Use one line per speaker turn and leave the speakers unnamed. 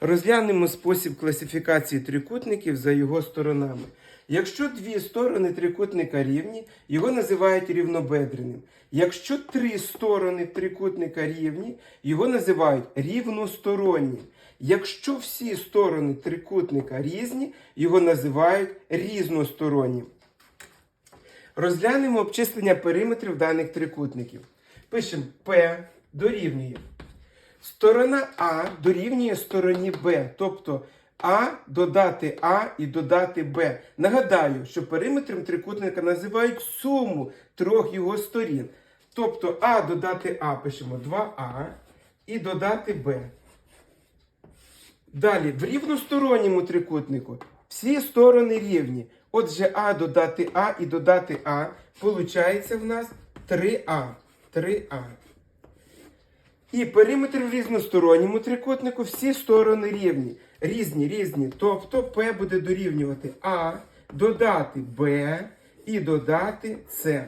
Розглянемо спосіб класифікації трикутників за його сторонами. Якщо дві сторони трикутника рівні, його називають рівнобедреним. Якщо три сторони трикутника рівні, його називають рівностороннім. Якщо всі сторони трикутника різні, його називають різностороннім. Розглянемо обчислення периметрів даних трикутників. Пишемо P дорівнює. Сторона А дорівнює стороні Б, тобто А додати А і додати Б. Нагадаю, що периметром трикутника називають суму трьох його сторін. Тобто А додати А пишемо 2А і додати Б. Далі, в рівносторонньому трикутнику всі сторони рівні. Отже, А додати А і додати А. Получається в нас 3А. 3А. І периметр в різносторонньому трикутнику всі сторони рівні. Різні, різні. Тобто P буде дорівнювати А, додати Б і додати С.